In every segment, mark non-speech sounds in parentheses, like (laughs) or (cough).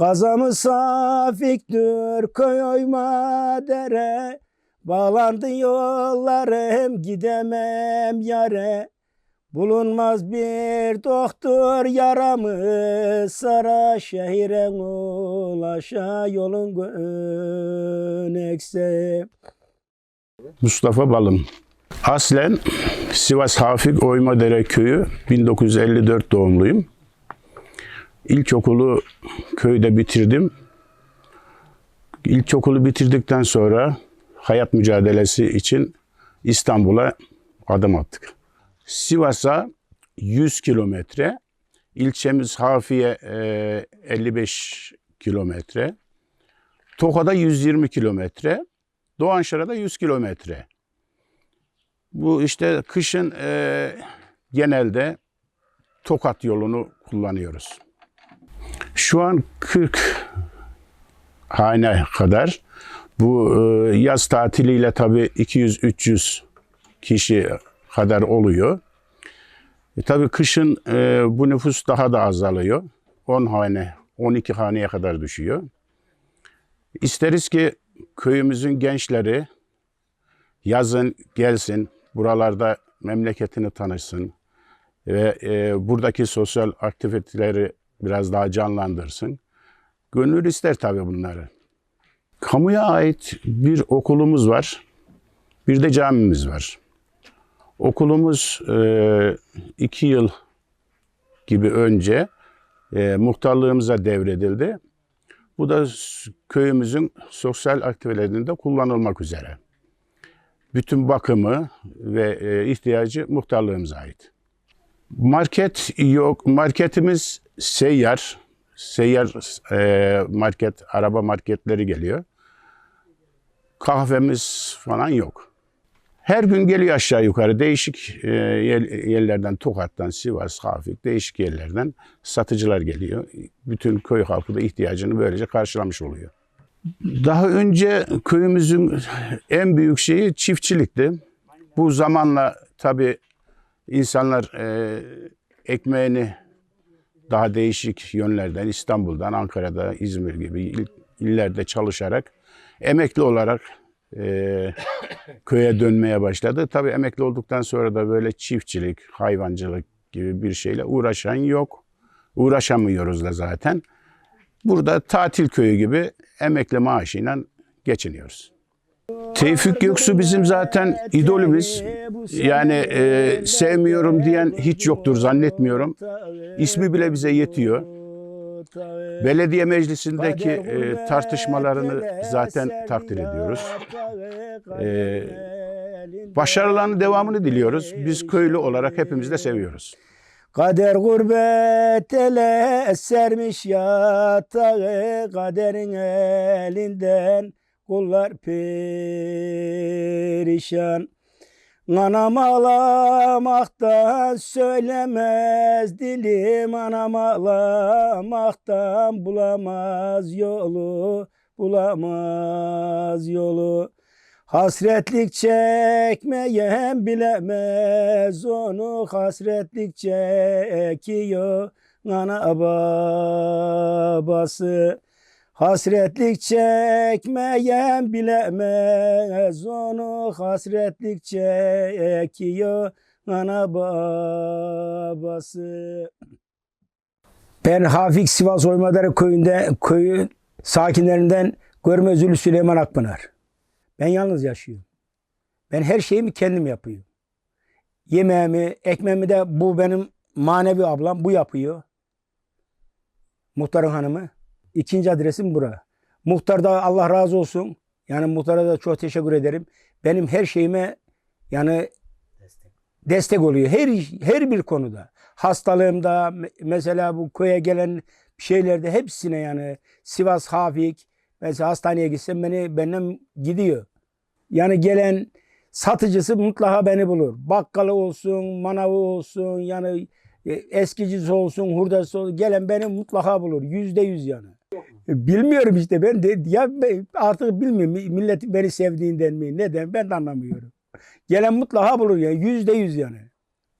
Kazamı safiktir köy oyma dere. Bağlandı yollarım gidemem yare. Bulunmaz bir doktor yaramı sara şehire ulaşa yolun gönekse. Mustafa Balım. Aslen Sivas Hafik Oymadere Köyü 1954 doğumluyum. İlkokulu köyde bitirdim. İlkokulu bitirdikten sonra hayat mücadelesi için İstanbul'a adım attık. Sivas'a 100 kilometre, ilçemiz Hafiye e, 55 kilometre, Toka'da 120 kilometre, Doğanşara'da 100 kilometre. Bu işte kışın e, genelde Tokat yolunu kullanıyoruz. Şu an 40 hane kadar bu e, yaz tatiliyle tabii 200-300 kişi kadar oluyor. E, tabii kışın e, bu nüfus daha da azalıyor. 10 hane, 12 haneye kadar düşüyor. İsteriz ki köyümüzün gençleri yazın gelsin, buralarda memleketini tanışsın ve e, buradaki sosyal aktiviteleri biraz daha canlandırsın. Gönül ister tabii bunları. Kamuya ait bir okulumuz var, bir de camimiz var. Okulumuz e, iki yıl gibi önce e, muhtarlığımıza devredildi. Bu da köyümüzün sosyal aktivitelerinde kullanılmak üzere. Bütün bakımı ve e, ihtiyacı muhtarlığımıza ait. Market yok. Marketimiz seyyar. Seyyar e, market, araba marketleri geliyor. Kahvemiz falan yok. Her gün geliyor aşağı yukarı değişik e, yer- yerlerden, Tokat'tan, Sivas, Hafik değişik yerlerden satıcılar geliyor. Bütün köy halkı da ihtiyacını böylece karşılamış oluyor. Daha önce köyümüzün en büyük şeyi çiftçilikti. Bu zamanla tabii insanlar e, ekmeğini daha değişik yönlerden İstanbul'dan, Ankara'da, İzmir gibi il- illerde çalışarak emekli olarak e, (coughs) köye dönmeye başladı. Tabii emekli olduktan sonra da böyle çiftçilik, hayvancılık gibi bir şeyle uğraşan yok. Uğraşamıyoruz da zaten. Burada tatil köyü gibi emekli maaşıyla geçiniyoruz. Tevfik Göksu bizim zaten idolümüz. Yani e, sevmiyorum diyen hiç yoktur zannetmiyorum. İsmi bile bize yetiyor. Belediye meclisindeki e, tartışmalarını zaten takdir ediyoruz. E, başarılarının devamını diliyoruz. Biz köylü olarak hepimiz de seviyoruz. Kader gurbet ele sermiş yatağı kaderin elinden kullar perişan. Anam ağlamaktan söylemez dilim anam ağlamaktan bulamaz yolu bulamaz yolu. Hasretlik çekmeyen bilemez onu hasretlik çekiyor ana babası. Hasretlik çekmeyen bilemez onu hasretlik çekiyor ana babası. Ben Hafik Sivas Oymadere köyünde köyü sakinlerinden Görmezülü Süleyman Akpınar. Ben yalnız yaşıyorum. Ben her şeyimi kendim yapıyorum. Yemeğimi, ekmeğimi de bu benim manevi ablam bu yapıyor. Muhtarın hanımı. İkinci adresim bura. Muhtar da Allah razı olsun. Yani muhtara da çok teşekkür ederim. Benim her şeyime yani destek oluyor. Her her bir konuda. Hastalığımda me- mesela bu köye gelen şeylerde hepsine yani Sivas Hafik mesela hastaneye gitsem beni benden gidiyor. Yani gelen satıcısı mutlaka beni bulur. Bakkalı olsun, manavı olsun, yani e, eskicisi olsun, hurdası olsun. Gelen beni mutlaka bulur. Yüzde yüz yani. E, Bilmiyorum işte ben de ya artık bilmiyorum millet beni sevdiğinden mi neden ben de anlamıyorum. Gelen mutlaka bulur yani yüzde yüz yani.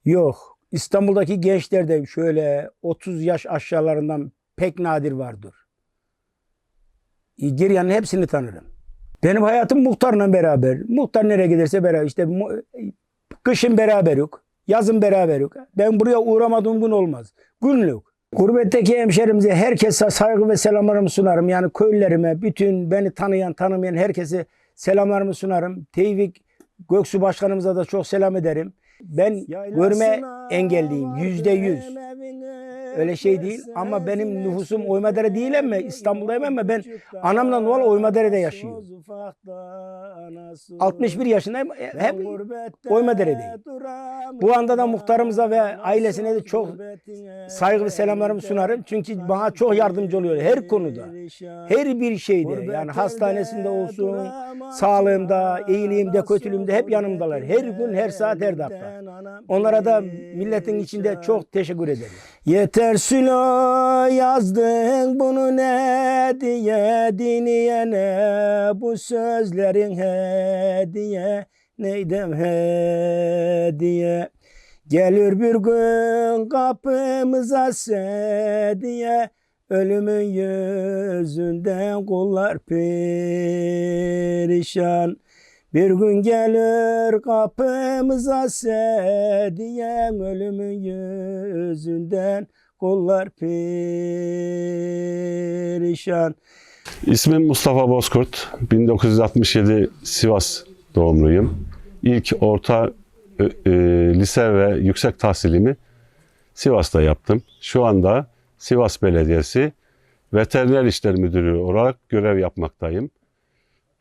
Yok İstanbul'daki gençlerde şöyle 30 yaş aşağılarından pek nadir vardır. Geriyanın hepsini tanırım. Benim hayatım muhtarla beraber. Muhtar nereye giderse beraber. İşte kışın beraber yok. Yazın beraber yok. Ben buraya uğramadığım gün olmaz. Günlük. Gurbetteki hemşerimize herkese saygı ve selamlarımı sunarım. Yani köylülerime, bütün beni tanıyan, tanımayan herkese selamlarımı sunarım. Tevfik Göksu Başkanımıza da çok selam ederim. Ben görme engelliyim. Yüzde yüz. Öyle şey değil ama benim nüfusum Oymadere değil ama İstanbul'dayım ama ben anamla Noel Oymadere'de yaşıyorum. 61 yaşındayım. e, Hep Oymadere'deyim. Bu anda da muhtarımıza ve ailesine de çok saygı ve selamlarımı sunarım. Çünkü bana çok yardımcı oluyor her konuda. Her bir şeyde yani hastanesinde olsun, sağlığımda, iyiliğimde, kötülüğümde hep yanımdalar. Her gün, her saat, her dakika. Onlara da milletin içinde çok teşekkür ederim. Yeter Sülo yazdın bunu ne diye dinleyene bu sözlerin hediye neydem hediye. Gelir bir gün kapımıza sediye ölümün yüzünden kullar perişan. Bir gün gelir kapımıza sediyen ölümün yüzünden kullar perişan. İsmim Mustafa Bozkurt. 1967 Sivas doğumluyum. İlk orta e, e, lise ve yüksek tahsilimi Sivas'ta yaptım. Şu anda Sivas Belediyesi Veteriner İşler Müdürü olarak görev yapmaktayım.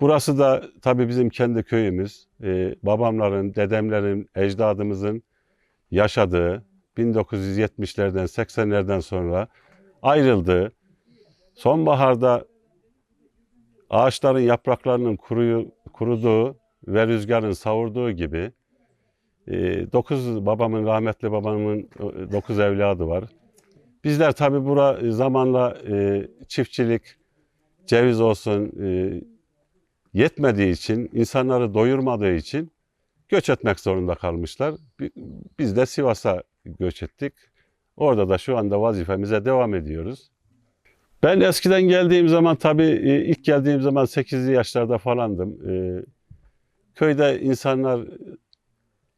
Burası da tabii bizim kendi köyümüz. E, babamların, dedemlerin, ecdadımızın yaşadığı 1970'lerden 80'lerden sonra ayrıldığı, sonbaharda ağaçların yapraklarının kuruyu, kuruduğu ve rüzgarın savurduğu gibi e, dokuz babamın rahmetli babamın e, dokuz evladı var. Bizler tabii bura e, zamanla e, çiftçilik, ceviz olsun e, yetmediği için, insanları doyurmadığı için göç etmek zorunda kalmışlar. Bi- Biz de Sivas'a göç ettik. Orada da şu anda vazifemize devam ediyoruz. Ben eskiden geldiğim zaman tabii e, ilk geldiğim zaman 8'li yaşlarda falandım. E, Köyde insanlar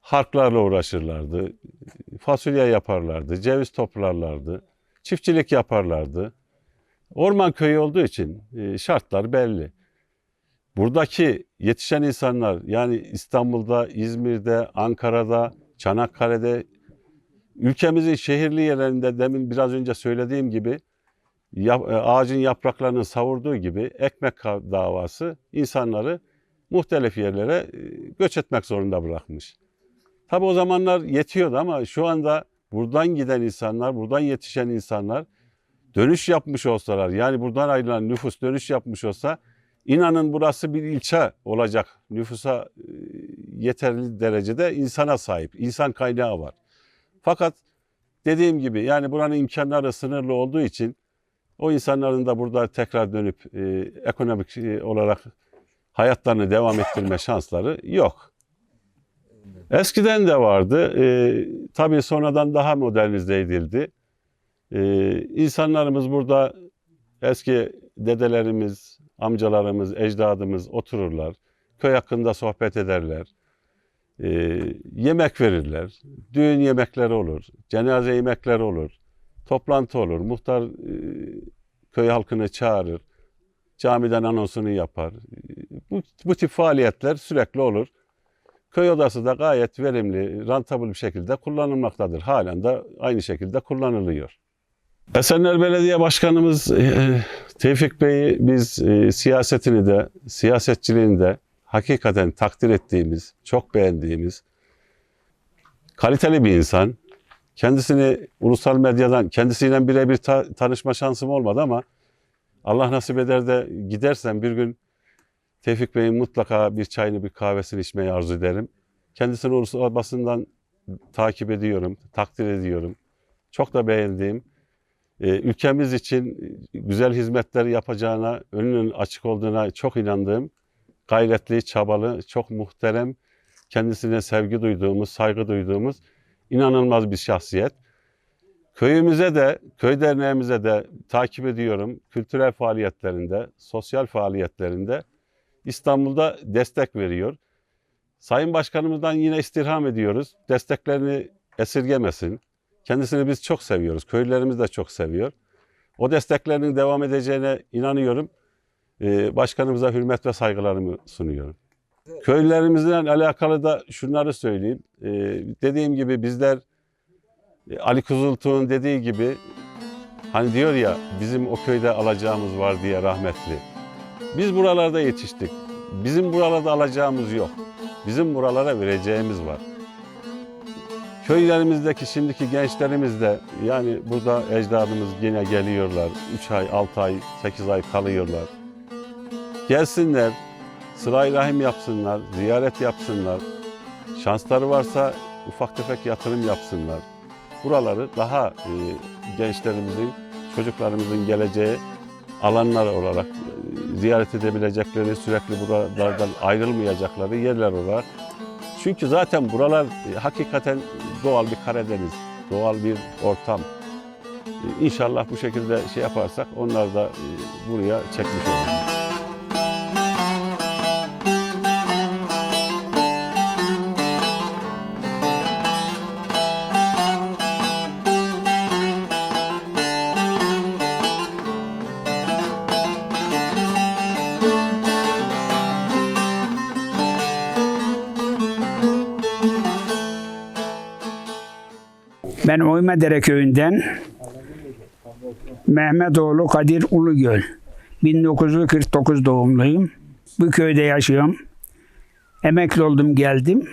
harklarla uğraşırlardı. Fasulye yaparlardı, ceviz toplarlardı, çiftçilik yaparlardı. Orman köyü olduğu için e, şartlar belli. Buradaki yetişen insanlar yani İstanbul'da, İzmir'de, Ankara'da, Çanakkale'de ülkemizin şehirli yerlerinde demin biraz önce söylediğim gibi e, ağacın yapraklarının savurduğu gibi ekmek davası insanları muhtelif yerlere e, göç etmek zorunda bırakmış. Tabi o zamanlar yetiyordu ama şu anda buradan giden insanlar, buradan yetişen insanlar dönüş yapmış olsalar, yani buradan ayrılan nüfus dönüş yapmış olsa inanın burası bir ilçe olacak. Nüfusa e, yeterli derecede insana sahip, insan kaynağı var. Fakat dediğim gibi yani buranın imkanları sınırlı olduğu için o insanların da burada tekrar dönüp e, ekonomik e, olarak hayatlarını devam ettirme (laughs) şansları yok. Eskiden de vardı. E, tabii sonradan daha modernize edildi. E, insanlarımız burada eski dedelerimiz, amcalarımız, ecdadımız otururlar. Köy hakkında sohbet ederler. E, yemek verirler. Düğün yemekleri olur. Cenaze yemekleri olur. Toplantı olur. Muhtar e, köy halkını çağırır. Camiden anonsunu yapar. Bu, bu tip faaliyetler sürekli olur. Köy odası da gayet verimli, rantabıl bir şekilde kullanılmaktadır. Halen de aynı şekilde kullanılıyor. Esenler Belediye Başkanımız e, Tevfik Bey'i biz e, siyasetini de, siyasetçiliğini de hakikaten takdir ettiğimiz, çok beğendiğimiz, kaliteli bir insan. Kendisini ulusal medyadan, kendisiyle birebir ta- tanışma şansım olmadı ama Allah nasip eder de gidersem bir gün Tevfik Bey'in mutlaka bir çayını, bir kahvesini içmeyi arzu ederim. Kendisini ulusal basından takip ediyorum, takdir ediyorum. Çok da beğendiğim, e, ülkemiz için güzel hizmetler yapacağına, önünün açık olduğuna çok inandığım, gayretli, çabalı, çok muhterem, kendisine sevgi duyduğumuz, saygı duyduğumuz inanılmaz bir şahsiyet. Köyümüze de, köy derneğimize de takip ediyorum. Kültürel faaliyetlerinde, sosyal faaliyetlerinde İstanbul'da destek veriyor. Sayın Başkanımızdan yine istirham ediyoruz. Desteklerini esirgemesin. Kendisini biz çok seviyoruz. Köylülerimiz de çok seviyor. O desteklerinin devam edeceğine inanıyorum. Ee, Başkanımıza hürmet ve saygılarımı sunuyorum. Köylülerimizle alakalı da şunları söyleyeyim. Ee, dediğim gibi bizler e, Ali Kuzultuğ'un dediği gibi hani diyor ya bizim o köyde alacağımız var diye rahmetli. Biz buralarda yetiştik. Bizim buralarda alacağımız yok. Bizim buralara vereceğimiz var. Köylerimizdeki şimdiki gençlerimiz de yani burada ecdadımız yine geliyorlar. 3 ay, 6 ay, 8 ay kalıyorlar. Gelsinler, sıra rahim yapsınlar, ziyaret yapsınlar. Şansları varsa ufak tefek yatırım yapsınlar. Buraları daha e, gençlerimizin, çocuklarımızın geleceği alanlar olarak e, ziyaret edebilecekleri, sürekli buralardan ayrılmayacakları yerler olarak. Çünkü zaten buralar e, hakikaten doğal bir Karadeniz, doğal bir ortam. E, İnşallah bu şekilde şey yaparsak onlar da e, buraya çekmiş olur. Ben Oymedere köyünden Mehmetoğlu Kadir Ulugöl. 1949 doğumluyum. Bu köyde yaşıyorum. Emekli oldum geldim.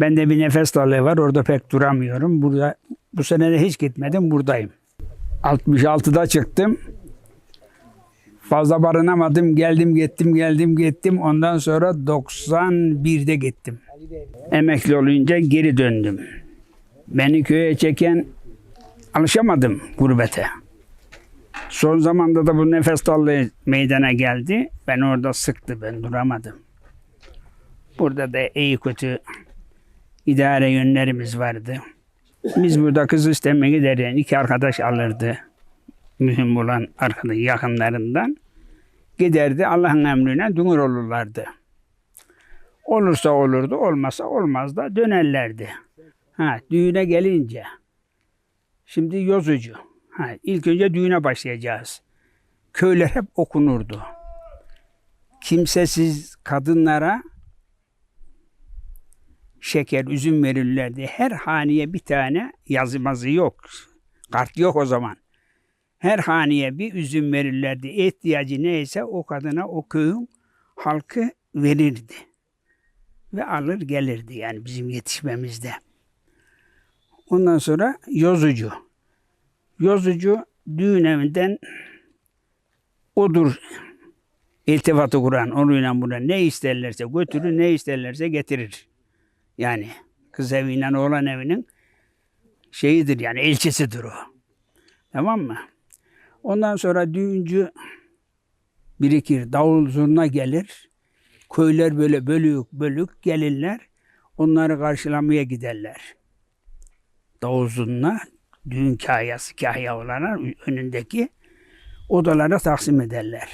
Bende bir nefes darlığı var. Orada pek duramıyorum. Burada bu sene de hiç gitmedim. Buradayım. 66'da çıktım. Fazla barınamadım. Geldim gittim geldim gittim. Ondan sonra 91'de gittim. Emekli olunca geri döndüm. Beni köye çeken alışamadım gurbete. Son zamanda da bu nefes darlığı meydana geldi. Ben orada sıktı, ben duramadım. Burada da iyi kötü idare yönlerimiz vardı. Biz burada kız istemeye giderken iki arkadaş alırdı. Mühim olan arkadaş yakınlarından. Giderdi Allah'ın emrine dünür olurlardı. Olursa olurdu, olmazsa olmaz da dönerlerdi. Ha, düğüne gelince. Şimdi yozucu. Ha, ilk önce düğüne başlayacağız. Köyler hep okunurdu. Kimsesiz kadınlara şeker, üzüm verirlerdi. Her haneye bir tane yazmazı yok. Kart yok o zaman. Her haneye bir üzüm verirlerdi. İhtiyacı neyse o kadına o köyün halkı verirdi. Ve alır gelirdi yani bizim yetişmemizde. Ondan sonra yozucu. Yozucu düğün evinden odur iltifatı kuran onunla buna ne isterlerse götürür ne isterlerse getirir. Yani kız eviyle oğlan evinin şeyidir yani elçisidir o. Tamam mı? Ondan sonra düğüncü birikir, davul zurna gelir. Köyler böyle bölük bölük gelirler. Onları karşılamaya giderler davuzunla düğün kahyası, kahya olarak önündeki odalara taksim ederler.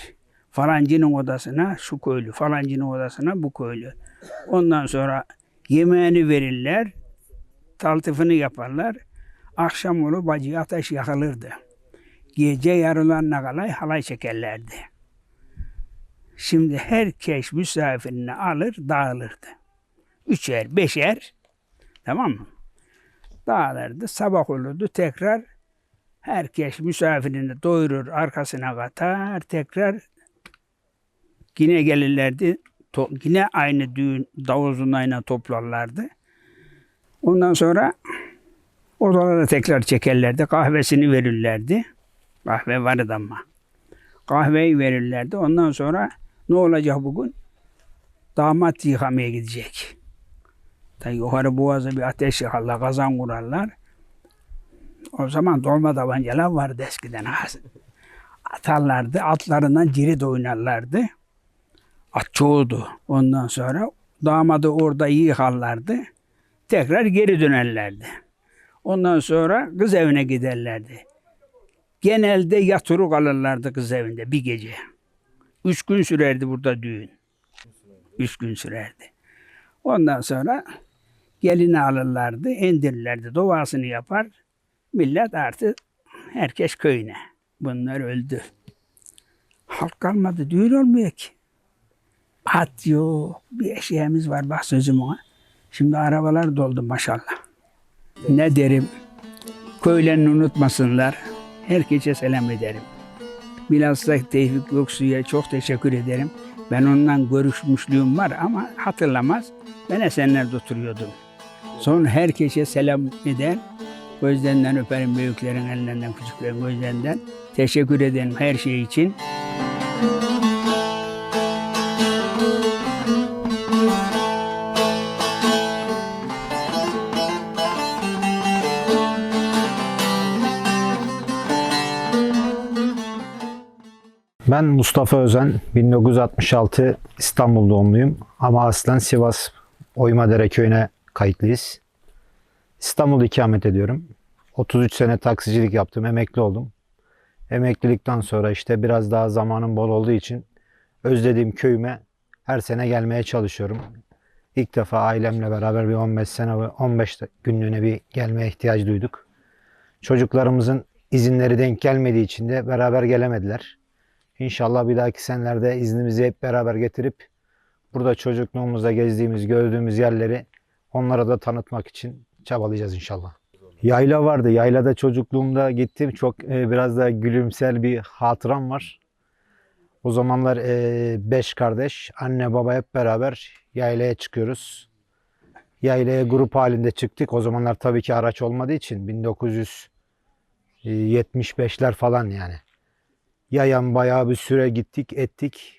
Falancının odasına şu köylü, falancının odasına bu köylü. Ondan sonra yemeğini verirler, taltifini yaparlar. Akşam olur bacı ateş yakılırdı. Gece yarılarına kadar halay çekerlerdi. Şimdi herkes misafirini alır, dağılırdı. Üçer, beşer, tamam mı? Dağılırdı. Sabah olurdu tekrar herkes misafirini doyurur arkasına katar tekrar yine gelirlerdi. To, yine aynı düğün davul zurnayla toplarlardı. Ondan sonra odalara tekrar çekerlerdi. Kahvesini verirlerdi. Kahve vardı ama. Kahveyi verirlerdi. Ondan sonra ne olacak bugün? Damat yıkamaya gidecek. Ta yukarı boğaza bir ateş yakarlar, kazan kurarlar. O zaman dolma tabancalar vardı eskiden. Atarlardı, atlarından cirit oynarlardı. At çoğudu. Ondan sonra damadı orada yıkarlardı. Tekrar geri dönerlerdi. Ondan sonra kız evine giderlerdi. Genelde yatırı kalırlardı kız evinde bir gece. Üç gün sürerdi burada düğün. Üç gün sürerdi. Ondan sonra gelini alırlardı, indirirlerdi, duasını yapar. Millet artık herkes köyüne. Bunlar öldü. Halk kalmadı, düğün olmuyor ki. At yok, bir eşeğimiz var bak sözüm ona. Şimdi arabalar doldu maşallah. Ne derim? Köylerini unutmasınlar. Herkese selam ederim. Bilhassa Tevfik Göksu'ya çok teşekkür ederim. Ben ondan görüşmüşlüğüm var ama hatırlamaz. Ben Esenler'de oturuyordum. Sonra herkese selam eder. Gözlerinden öperim büyüklerin ellerinden, küçüklerin gözlerinden. Teşekkür ederim her şey için. Ben Mustafa Özen, 1966 İstanbul doğumluyum ama aslen Sivas Oymadere köyüne kayıtlıyız. İstanbul'da ikamet ediyorum. 33 sene taksicilik yaptım, emekli oldum. Emeklilikten sonra işte biraz daha zamanım bol olduğu için özlediğim köyüme her sene gelmeye çalışıyorum. İlk defa ailemle beraber bir 15 sene ve 15 günlüğüne bir gelmeye ihtiyaç duyduk. Çocuklarımızın izinleri denk gelmediği için de beraber gelemediler. İnşallah bir dahaki senelerde iznimizi hep beraber getirip burada çocukluğumuzda gezdiğimiz, gördüğümüz yerleri onlara da tanıtmak için çabalayacağız inşallah. Yayla vardı. Yaylada çocukluğumda gittim. Çok e, biraz da gülümsel bir hatıram var. O zamanlar e, beş kardeş, anne baba hep beraber yaylaya çıkıyoruz. Yaylaya grup halinde çıktık. O zamanlar tabii ki araç olmadığı için 1975'ler falan yani yayan bayağı bir süre gittik ettik.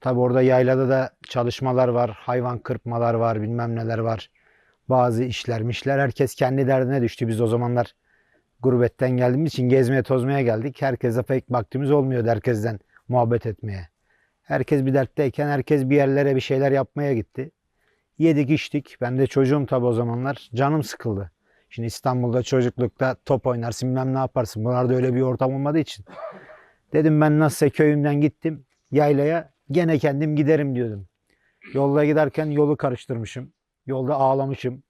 Tabi orada yaylada da çalışmalar var, hayvan kırpmalar var, bilmem neler var. Bazı işler mişler. Herkes kendi derdine düştü. Biz o zamanlar gurbetten geldiğimiz için gezmeye tozmaya geldik. Herkese pek vaktimiz olmuyordu herkesten muhabbet etmeye. Herkes bir dertteyken herkes bir yerlere bir şeyler yapmaya gitti. Yedik içtik. Ben de çocuğum tabi o zamanlar. Canım sıkıldı. Şimdi İstanbul'da çocuklukta top oynarsın bilmem ne yaparsın. Buralarda öyle bir ortam olmadığı için. Dedim ben nasılsa köyümden gittim yaylaya gene kendim giderim diyordum. Yolda giderken yolu karıştırmışım. Yolda ağlamışım.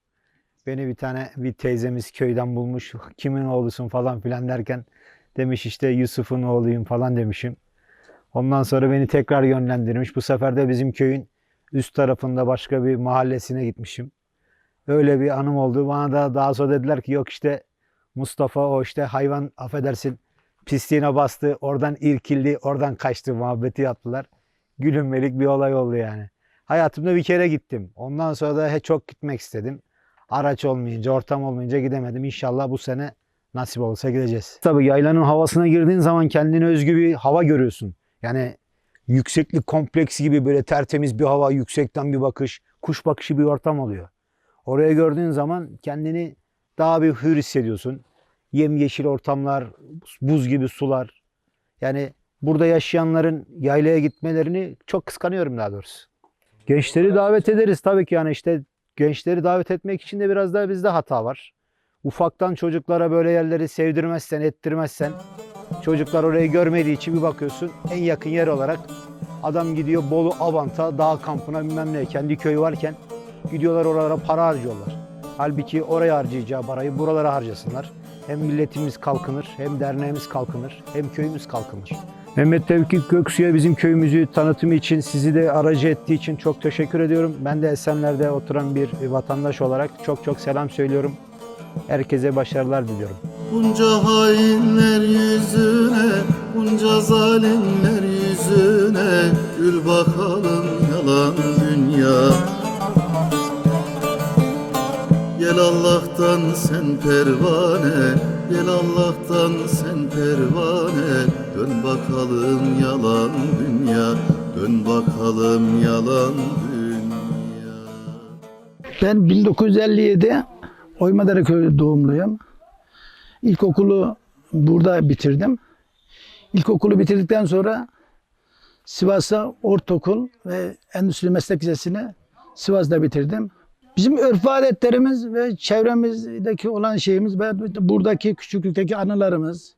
Beni bir tane bir teyzemiz köyden bulmuş. (laughs) Kimin oğlusun falan filan derken demiş işte Yusuf'un oğluyum falan demişim. Ondan sonra beni tekrar yönlendirmiş. Bu sefer de bizim köyün üst tarafında başka bir mahallesine gitmişim. Öyle bir anım oldu. Bana da daha sonra dediler ki yok işte Mustafa o işte hayvan affedersin pisliğine bastı, oradan irkildi, oradan kaçtı muhabbeti yaptılar. Gülünmelik bir olay oldu yani. Hayatımda bir kere gittim. Ondan sonra da çok gitmek istedim. Araç olmayınca, ortam olmayınca gidemedim. İnşallah bu sene nasip olursa gideceğiz. Tabii yaylanın havasına girdiğin zaman kendine özgü bir hava görüyorsun. Yani yükseklik kompleksi gibi böyle tertemiz bir hava, yüksekten bir bakış, kuş bakışı bir ortam oluyor. Oraya gördüğün zaman kendini daha bir hür hissediyorsun yemyeşil ortamlar, buz gibi sular. Yani burada yaşayanların yaylaya gitmelerini çok kıskanıyorum daha doğrusu. Gençleri davet ederiz tabii ki yani işte gençleri davet etmek için de biraz daha bizde hata var. Ufaktan çocuklara böyle yerleri sevdirmezsen, ettirmezsen çocuklar orayı görmediği için bir bakıyorsun en yakın yer olarak adam gidiyor Bolu Avant'a, dağ kampına bilmem ne kendi köyü varken gidiyorlar oralara para harcıyorlar. Halbuki oraya harcayacağı parayı buralara harcasınlar. Hem milletimiz kalkınır, hem derneğimiz kalkınır, hem köyümüz kalkınır. Mehmet Tevfik Göksu'ya bizim köyümüzü tanıtımı için, sizi de aracı ettiği için çok teşekkür ediyorum. Ben de Esenler'de oturan bir vatandaş olarak çok çok selam söylüyorum. Herkese başarılar diliyorum. Bunca hainler yüzüne, bunca zalimler yüzüne Gül bakalım yalan dünya Gel Allah'tan sen pervane Gel Allah'tan sen pervane Dön bakalım yalan dünya Dön bakalım yalan dünya Ben 1957 Oymadere köyü doğumluyum. İlkokulu burada bitirdim. İlkokulu bitirdikten sonra Sivas'a ortaokul ve endüstri meslek lisesini Sivas'ta bitirdim. Bizim örf adetlerimiz ve çevremizdeki olan şeyimiz ve buradaki küçüklükteki anılarımız,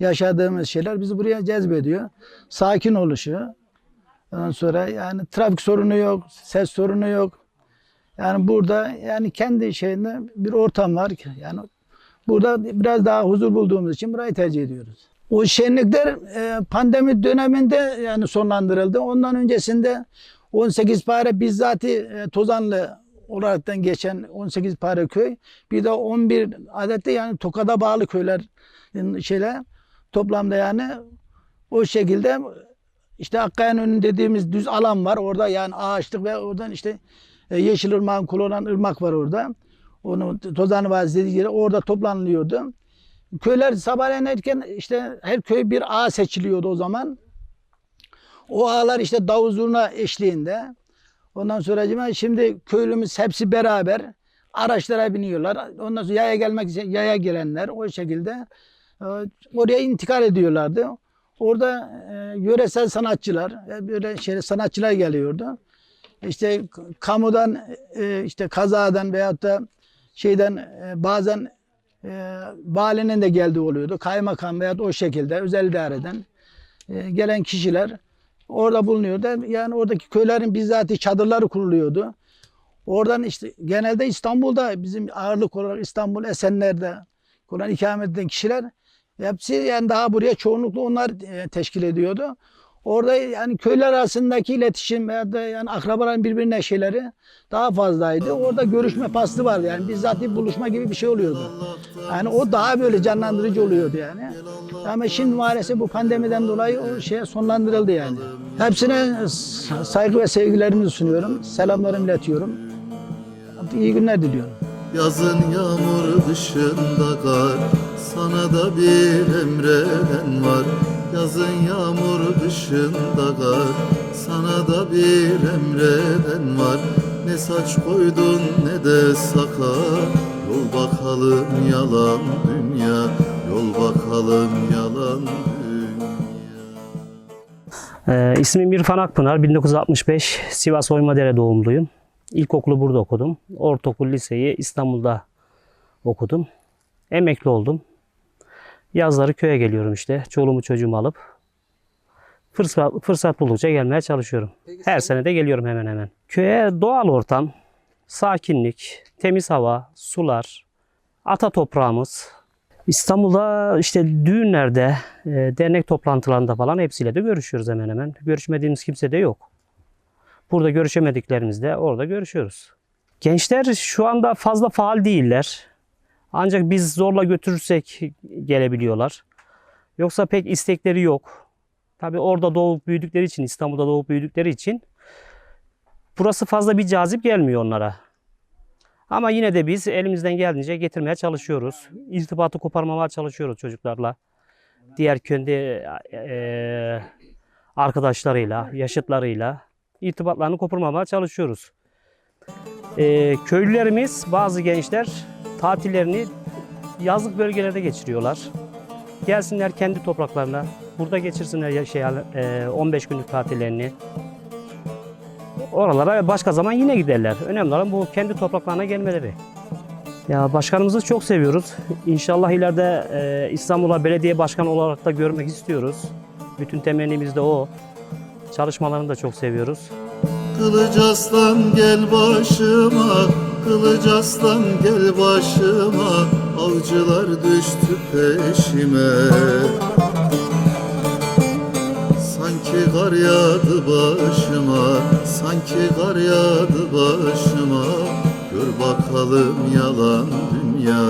yaşadığımız şeyler bizi buraya cezbediyor. Sakin oluşu. Ondan sonra yani trafik sorunu yok, ses sorunu yok. Yani burada yani kendi şeyinde bir ortam var. Yani burada biraz daha huzur bulduğumuz için burayı tercih ediyoruz. O şenlikler e, pandemi döneminde yani sonlandırıldı. Ondan öncesinde 18 pare bizzati e, Tozanlı olaraktan geçen 18 pare köy. Bir de 11 adette yani Tokat'a bağlı köyler şeyler toplamda yani o şekilde işte Akkaya'nın önü dediğimiz düz alan var. Orada yani ağaçlık ve oradan işte e, Yeşilırmak'ın kulu olan ırmak var orada. Onu Tozan Vadisi dediği yere orada toplanılıyordu. Köyler sabahleyin erken işte her köy bir ağa seçiliyordu o zaman. O ağlar işte davul zurna eşliğinde. Ondan sonra şimdi köylümüz hepsi beraber araçlara biniyorlar. Ondan sonra yaya gelmek yaya gelenler o şekilde oraya intikal ediyorlardı. Orada e, yöresel sanatçılar, e, böyle şey sanatçılar geliyordu. İşte kamudan, e, işte kazadan veyahut da şeyden bazen e, valinin de geldiği oluyordu. Kaymakam veyahut o şekilde özel idareden gelen kişiler orada bulunuyordu. Yani oradaki köylerin bizzat çadırları kuruluyordu. Oradan işte genelde İstanbul'da bizim ağırlık olarak İstanbul Esenler'de kuran ikamet eden kişiler hepsi yani daha buraya çoğunlukla onlar e, teşkil ediyordu. Orada yani köyler arasındaki iletişim veya da yani akrabaların birbirine şeyleri daha fazlaydı. Orada görüşme faslı vardı yani bizzat bir buluşma gibi bir şey oluyordu. Yani o daha böyle canlandırıcı oluyordu yani. Ama şimdi maalesef bu pandemiden dolayı o şeye sonlandırıldı yani. Hepsine saygı ve sevgilerimi sunuyorum. Selamlarımı iletiyorum. İyi günler diliyorum. Yazın yağmur dışında kar Sana da bir emreden var Yazın yağmur dışında kar Sana da bir emreden var Ne saç koydun ne de sakal Yol bakalım yalan dünya Yol bakalım yalan dünya Ee, ismim İrfan Akpınar. 1965 Sivas Oymadere doğumluyum. İlkokulu burada okudum. Ortaokul, liseyi İstanbul'da okudum. Emekli oldum. Yazları köye geliyorum işte. Çoluğumu çocuğumu alıp fırsat, fırsat buldukça gelmeye çalışıyorum. Her sene de geliyorum hemen hemen. Köye doğal ortam, sakinlik, temiz hava, sular, ata toprağımız, İstanbul'da işte düğünlerde, e, dernek toplantılarında falan hepsiyle de görüşüyoruz hemen hemen. Görüşmediğimiz kimse de yok. Burada görüşemediklerimizde orada görüşüyoruz. Gençler şu anda fazla faal değiller. Ancak biz zorla götürürsek gelebiliyorlar. Yoksa pek istekleri yok. Tabii orada doğup büyüdükleri için, İstanbul'da doğup büyüdükleri için burası fazla bir cazip gelmiyor onlara. Ama yine de biz elimizden geldiğince getirmeye çalışıyoruz. İrtibatı koparmamaya çalışıyoruz çocuklarla. Diğer kendi eee, arkadaşlarıyla, yaşıtlarıyla irtibatlarını koparmamaya çalışıyoruz. Eee, köylülerimiz, bazı gençler tatillerini yazlık bölgelerde geçiriyorlar. Gelsinler kendi topraklarına, burada geçirsinler şey, eee, 15 günlük tatillerini. Oralara başka zaman yine giderler. Önemli olan bu kendi topraklarına gelmeleri. Ya başkanımızı çok seviyoruz. İnşallah ileride e, İstanbul'a belediye başkanı olarak da görmek istiyoruz. Bütün temennimiz de o. Çalışmalarını da çok seviyoruz. Kılıç aslan gel başıma Kılıç aslan gel başıma. Avcılar düştü peşime. Sanki kar yağdı başıma Sanki kar yağdı başıma. Gör bakalım yalan dünya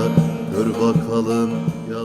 Gör bakalım yalan